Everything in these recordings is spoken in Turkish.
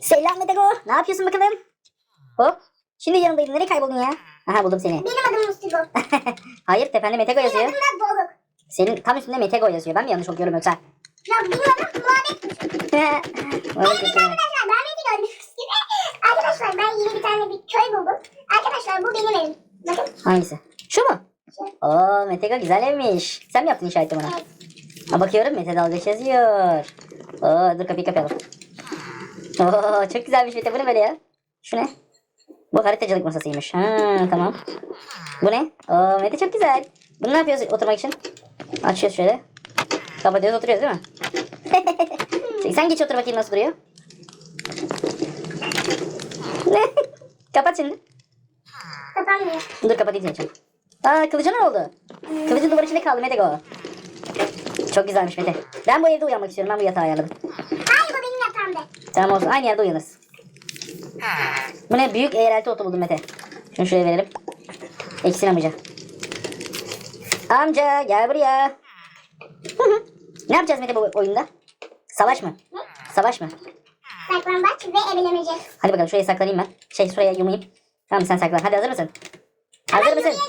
Selam Metego. Ne yapıyorsun bakalım? Hop. Şimdi yanımdaydın. Nereye kayboldun ya? Aha buldum seni. Benim adım Mustigo. Hayır tepende Metego Benim yazıyor. adım da Doruk. Senin tam üstünde Metego yazıyor. Ben mi yanlış okuyorum yoksa? Ya benim adım Muhammed. Arkadaşlar ben gibi. Arkadaşlar ben yeni bir tane bir köy buldum. Arkadaşlar bu benim evim. Bakın. Hangisi? Şu mu? Şu. Oo Metego güzel evmiş. Sen mi yaptın işareti buna? Evet. Ha, bakıyorum Mete Dalgaç yazıyor. Oo dur kapıyı kapayalım. Oo çok güzelmiş Mete. Bu ne böyle ya? Şu ne? Bu haritacılık masasıymış. Ha tamam. Bu ne? Oo Mete çok güzel. Bunu ne yapıyoruz oturmak için? Açıyoruz şöyle. Kapatıyoruz oturuyoruz değil mi? Sen geç otur bakayım nasıl duruyor. Kapat şimdi. Kapanmıyor. Dur kapatayım seni. Aa kılıcı ne oldu? Kılıcın duvar içinde kaldı Mete Go. Çok güzelmiş Mete. Ben bu evde uyanmak istiyorum. Ben bu yatağı ayarladım. Hayır bu benim yatağımda. Tamam olsun. Aynı yerde uyanırız. Bu ne? Büyük eğrelti otu buldum Mete. Şunu şuraya verelim. Eksin amca. Amca gel buraya. ne yapacağız Mete bu oyunda? Savaş mı? Savaş mı? Saklambaç ve ebelemece. Hadi bakalım şuraya saklanayım ben. Şey şuraya yumayım. Tamam sen saklan. Hadi hazır mısın? Hazır Ama mısın?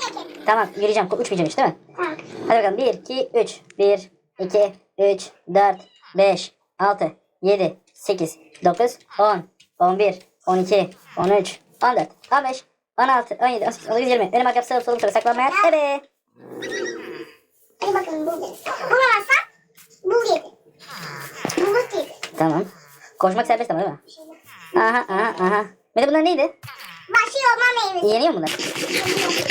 Tamam yürüyeceğim. Uçmayacağım hiç değil mi? Tamam. Hadi bakalım 1, 2, 3. 1, 2, 3, 4, 5, 6, 7, 8, 9, 10, 11, 12, 13, 14, 15, 16, 17, 18, 19, 20. Önüm arkam sağım solum sıra saklanmaya. Evet. Hadi bakalım bul dedi. Bulamazsam bul yedi. Bul yedi. Tamam. Koşmak serbest ama değil mi? Aha aha aha. Mete bunlar neydi? Vahşi orman meyvesi. Yeniyor mu bunlar?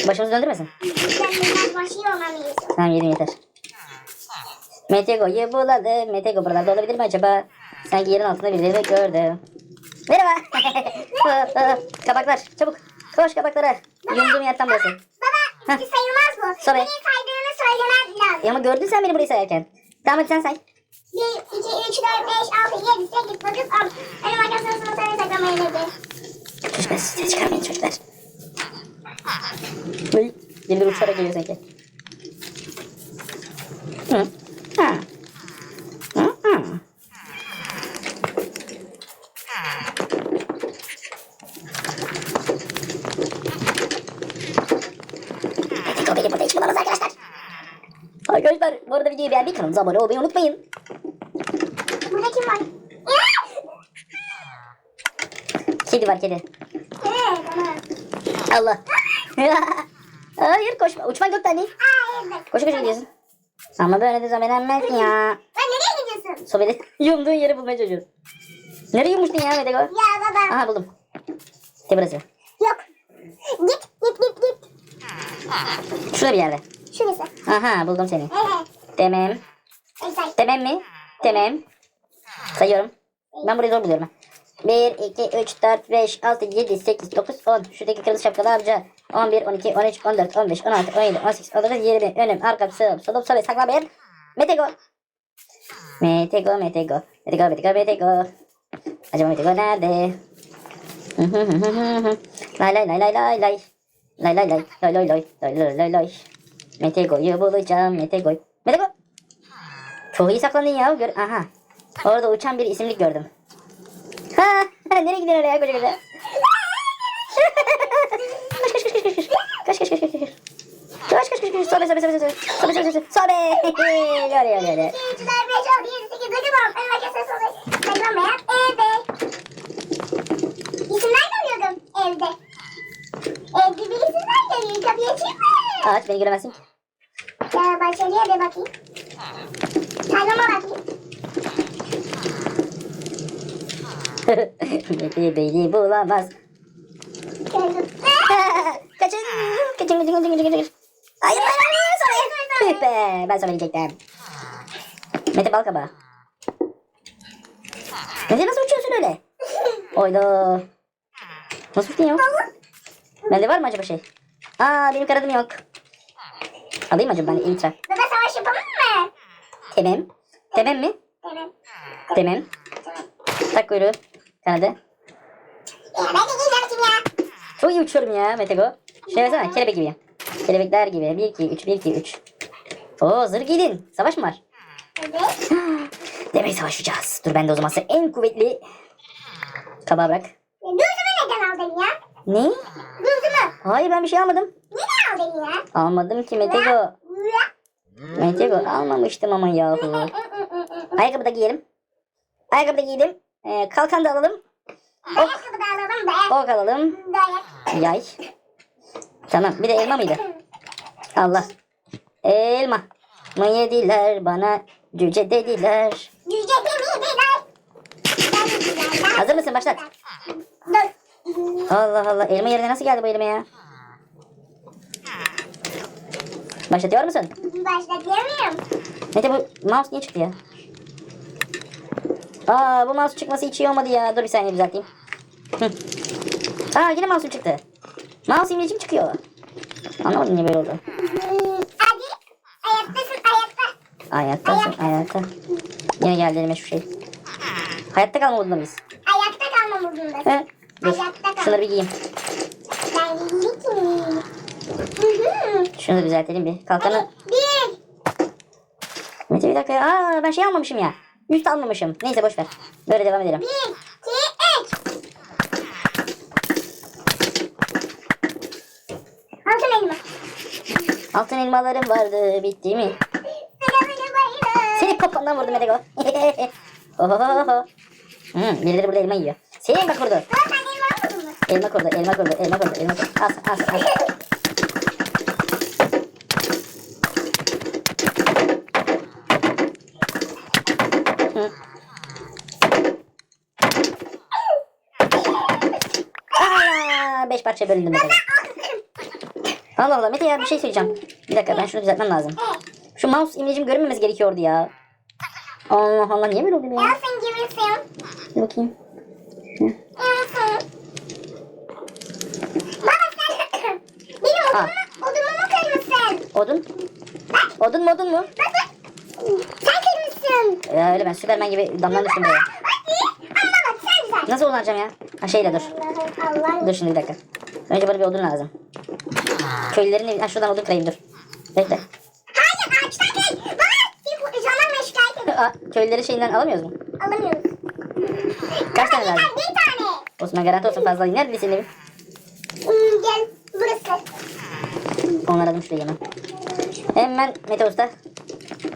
Başımızı döndürmesin. Bilmez vahşi orman meyvesi. Tamam yedim yeter. Metego'yu buladı. Metego buralarda olabilir mi acaba? Sanki yerin altında birileri gördüm. Merhaba. Kabaklar çabuk. Koş kabaklara. Yumduğum yerden burası. Baba Heh. sayılmaz bu. Sonra. Senin saydığını söylemen lazım. Ya ama gördün sen beni burayı sayarken. Tamam hadi sen say. 1, 2, 3, 4, 5, 6, 7, 8, 9, 10. Benim arkadaşlarım sana saklamayı dedi. Çocuklar ses çıkarmayın çocuklar. Uy. Birileri uçarak geliyor sanki. Hı. Ha. Hı hı. Meteko beni burada hiç bulamaz arkadaşlar. Arkadaşlar bu arada videoyu beğenmeyi kanalımıza abone olmayı unutmayın. Burada kim var? Kedi var kedi. Evet, tamam. Allah. Hayır koşma. Da anne. Aa, evet. Koşa koşa gidiyorsun. Ama böyle de zobelenmez ya. Ben nereye gidiyorsun? Sobeli yumduğun yeri bulmaya çalışıyorum. Nereye yummuştun ya Medego? Ya baba. Aha buldum. İşte burası. Yok. Git, git, git, git. Şurada bir yerde. Şurası. Aha buldum seni. Evet. Demem. Demem mi? Demem. Sayıyorum. Ben burayı zor buluyorum. 1, 2, 3, 4, 5, 6, 7, 8, 9, 10. Şuradaki kırmızı şapkalı harca. 11, 12, 13, 14, 15, 16, 17, 18, 19, 20. Önüm, arkam, sağım, solum, sol, sakla bir. Metego. Metego, Metego. Metego, Metego, Metego. Acaba Metego nerede? lay lay lay lay lay lay. Lay lay lay. Lay lay lay. Lay lay lay lay. Metego'yu bulacağım, Metego'yu. Ne de bu? Çok saklandın ya. Gör Aha. Orada uçan bir isimlik gördüm. Ha, nereye gidiyorsun oraya koca koca? kaç kaç kaç kaç kaç kaç. Kaç kaç kaç kaç kaç. Kaç kaç kaç kaç. Sobe sobe sobe sobe. Sobe sobe sobe. Sobe. Gör ya gör ya. Evde. Evde bir isimler geliyor. Kapıyı açayım mı? Aç beni göremezsin ki. Ya bahçeliye bir bakayım. Saklama bakayım. Mete beni bulamaz. Kaçın. Kaçın kaçın kaçın kaçın kaçın. Hayır hayır hayır. Sobe. Tüh be. Ben sobe diyecektim. Mete balkaba. Mete nasıl uçuyorsun öyle? Oyda. Nasıl uçtun ya? Bende var mı acaba şey? Aa benim kanadım yok. Alayım acaba ben intra. Baba savaş yapalım mı? Temem. Temem mi? Evet. Temem. Tak kuyruğu. Kanadı. Ya ben de giyeceğim ya. Çok iyi uçuyorum ya Metego. Şuraya baksana kelebek gibi. Kelebekler gibi. 1 2 3 1 2 3. Oo zırh giydin. Savaş mı var? Evet. Demek savaşacağız. Dur ben de o zaman size en kuvvetli Kabağı bırak. Gözümü neden aldın ya? Ne? Gözümü. Hayır ben bir şey almadım. Aldın ya? Almadım ki Metego. Metego almamıştım ama yahu. Ayakkabı da giyelim. Ayakkabı da giydim. Ee, kalkan da alalım. Ayakkabı da alalım dayak. Ok alalım. Dayak. Yay. Tamam bir de elma mıydı? Allah. Elma. Mı yediler bana cüce dediler. Yüce demediler. Hazır mısın? Başlat. Dur. Allah Allah. Elma yerine nasıl geldi bu elma ya? Başlatıyor musun? Başlatıyorum. Mete bu mouse niye çıktı ya? Aa bu mouse çıkması hiç iyi olmadı ya. Dur bir saniye düzelteyim. Hı. Aa yine mouse çıktı. Mouse imlecim çıkıyor. Anlamadım niye böyle oldu. Hadi. Ayaktasın ayakta. Hayattasın hayatta. Yine geldi elime şu şey. Hayatta kalma modunda mıyız? Ayakta kalma modundasın. He? Dur. Hayatta kal. Şunları bir giyeyim. Ben giyeyim. Hı hı. Şunu da düzeltelim bir. Kalkanı. Bir. Mete bir dakika ya. Aa ben şey almamışım ya. Üst almamışım. Neyse boş ver. Böyle devam edelim. Bir. iki, üç. Altın elma. Altın elmalarım vardı. Bitti mi? Seni kafandan vurdum Medego. Ohohoho. Hmm, birileri burada elma yiyor. Seni elma kurdu. Aa, sen elma kurdu, elma kurdu, elma kurdu, elma kurdu. Al, al, al. Aa, beş parça bölündü Mete. Allah Allah Mete ya bir şey söyleyeceğim. Bir dakika ben şunu düzeltmem lazım. Şu mouse imlecim görünmemesi gerekiyordu ya. Allah Allah niye böyle oldu ya? Alsın gibisin. Bakayım. Alsın. Baba sen benim Ha. odumu, odumu mu kırmışsın? Odun. Odun mu? Bak bak. Sen kırmışsın. Ya öyle ben Süpermen gibi damlanın güzel. Nasıl odun alacağım ya? Ha şeyle dur. Dur şimdi bir dakika. Önce bana bir odun lazım. Köylülerin evi... Ha şuradan odun kırayım dur. Bekle. Hayır ağaçtan değil. Bir jandarma şikayet. Aa, köylüleri şeyinden alamıyoruz mu? Alamıyoruz. Kaç tane lazım? Bir tane. Osman garanti olsun fazla. Nerede senin evin? Hmm, gel burası. Onaradım şurayı hemen. Hemen Mete Usta.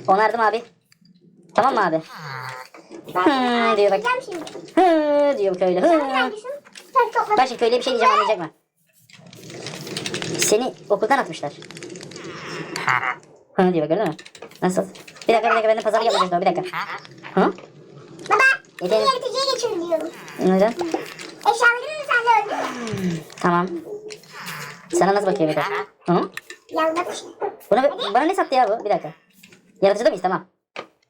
Onardım abi. Tamam mı abi? Hmm, diyor bak. Hı diyor bu köylü. Sen Hı. Bak şimdi köylüye bir şey diyeceğim anlayacak mı? Seni okuldan atmışlar. Hı diyor bak gördün mü? Nasıl? Bir dakika bir dakika benden pazarlık yapacağız bir dakika. Hı? Baba. Yeterim. yaratıcıya geçirin diyorum. Neden? Eşyalarını sen de öldür. Tamam. Sana nasıl bakıyor bir dakika? Hı? Yalnız. Buna, bana ne sattı ya bu? Bir dakika. Yaratıcıda mıyız? Tamam.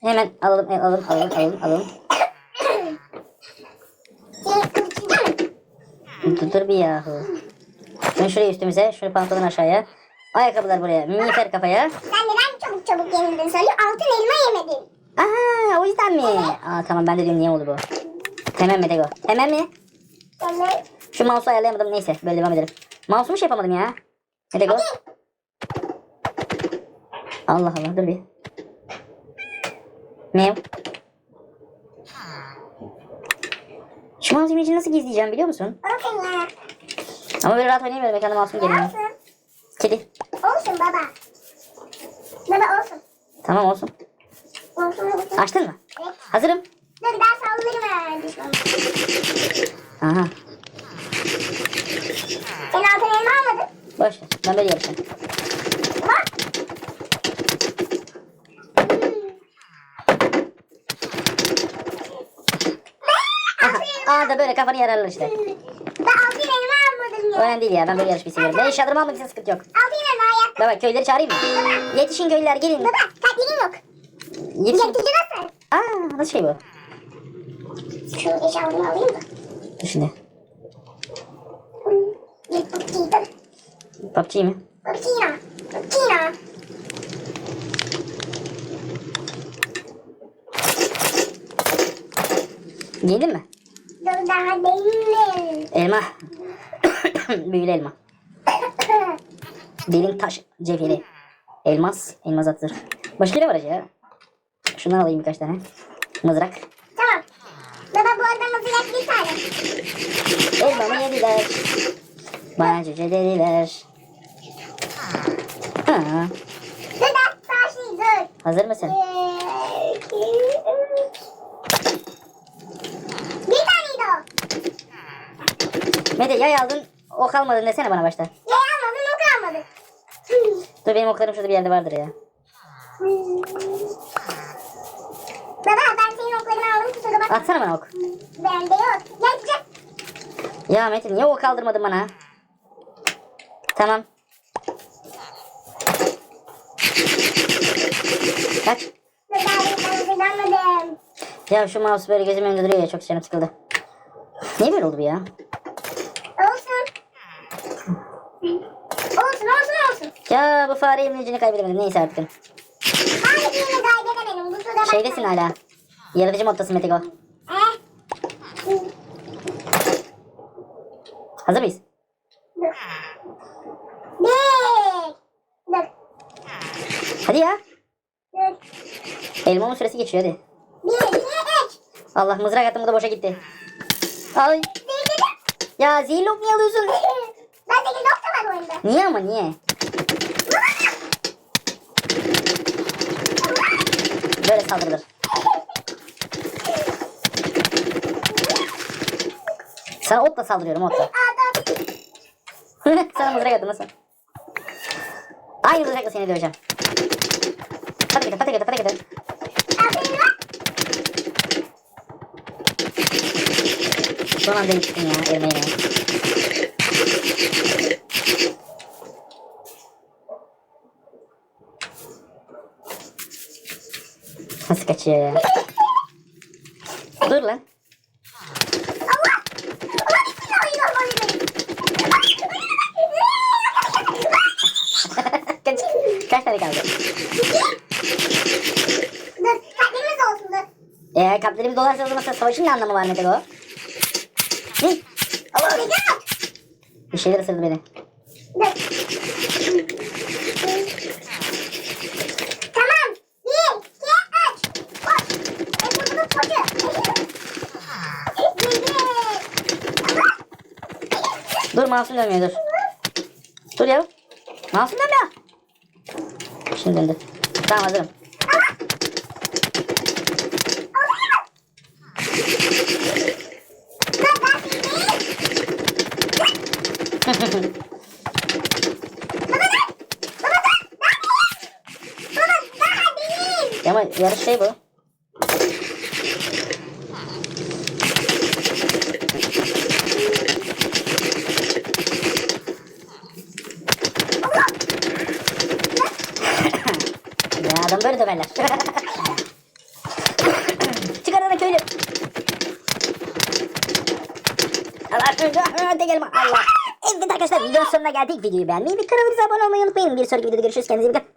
Hemen alalım, e, alalım, alalım, alalım, alalım. Kılıçlayacağım. Dur, dur bir yahu. Şunu şuraya üstümüze, şunu pantolon aşağıya. Ayakkabılar buraya, miğfer kafaya. Sen neden çabuk çabuk yenildin söyle. Altın elma yemedin. Aha, o yüzden mi? Aa tamam ben de diyorum niye oldu bu? Hemen mi Dego? Hemen mi? Evet. Şu mouse'u ayarlayamadım neyse böyle devam edelim. Mouse'u mu şey yapamadım ya? Ne Dego? Allah Allah dur bir. Ne? Şu mouse imajını nasıl gizleyeceğim biliyor musun? Olsun ya. Ama böyle rahat oynayamıyorum ekranda mouse'um geliyor. Olsun. Kedi. Olsun baba. Baba olsun. Tamam olsun. Olsun olsun. Açtın mı? Evet. Hazırım. Dur ben sallarım düşmanı. Aha. Sen altın elma almadın. Boş ver. Ben böyle yarışacağım. Bak. Aha. Aa da böyle kafanı yararlar işte. Ben altın elma almadım ya. Önemli değil ya ben böyle yarışmayı seviyorum. Ben eşyalarımı almadıysan sıkıntı yok. Altın elma ayakta. Baba köyleri çağırayım mı? Yetişin köylüler gelin. Baba kalbinin yok. Yetişin. Yetici nasıl? Aa nasıl şey bu? Şu eşyalarımı alayım da. Dur şimdi. Git bakayım. PUBG mi? Bakayım. Yedin mi? Dur daha değil. Elma. Büyülü elma. Derin taş cevheri. Elmas. Elmas atır. Başka ne var acaba? Şundan alayım birkaç tane. Mızrak. Tamam. Baba bu arada mızrak bir tane. dediler. Bana cüce dediler. Ha, Dur ben hazır mısın? Bir, iki, üç. Bir taneydi o. Mete yay aldın ok almadın desene bana başta. Ne almadın o kalmadı. Dur benim oklarım şurada bir yerde vardır ya. Baba ben senin oklarını aldım kusura bakma. Atsana bana ok. Bende yok. Gel gel. Ya Metin niye ok aldırmadın bana? Tamam. Kaç. Hazırlanmadım. Ya şu mouse böyle gözümün önünde duruyor ya çok canım sıkıldı. Niye böyle oldu bu ya? Olsun. Olsun olsun olsun. Ya bu fare yemleyicini kaybedemedim. Neyse artık. Birini kaybedemedim. Bakma. Şeydesin hala. Yaratıcı moddasın Metego. Eh. Hazır mıyız? Dur. Bir. Dur. Hadi ya. Dur. Elmamın süresi geçiyor hadi. Bir, iki, üç. Allah mızrak attım bu da boşa gitti. Ay. Ya zilok niye alıyorsun? Ben nokta var oyunda. Niye ama niye? Böyle saldırılır. Sana otla saldırıyorum otla. Sana mızrak attım nasıl? Aynı mızrakla seni döveceğim. Hadi git hadi git hadi lan. Son anda gittin ya elmeğine. Nasıl kaçıyor ya? Dur lan. Kaç, kaç tane kaldı? Dur kalbimiz olsun dur. Eğer kalplerimiz dolarsa o zaman savaşın ne anlamı var Mete o? Hı? Allah! Bir şeyler ısırdı beni. Dur. Tamam. Bir, iki, üç. Koş. E bu bunun çocuğu. Bildi. Allah. Mouse'um dönmüyor dur. Dur ya. Mouse'um dönmüyor. Şimdi döndü. Tamam hazırım. Ama yarış şey bu. Adam böyle döverler. Çıkar onu köylü. Allah elma Allah. Evet arkadaşlar videonun sonuna geldik. Videoyu beğenmeyi ve kanalımıza abone olmayı unutmayın. Bir sonraki videoda görüşürüz. Kendinize iyi bakın.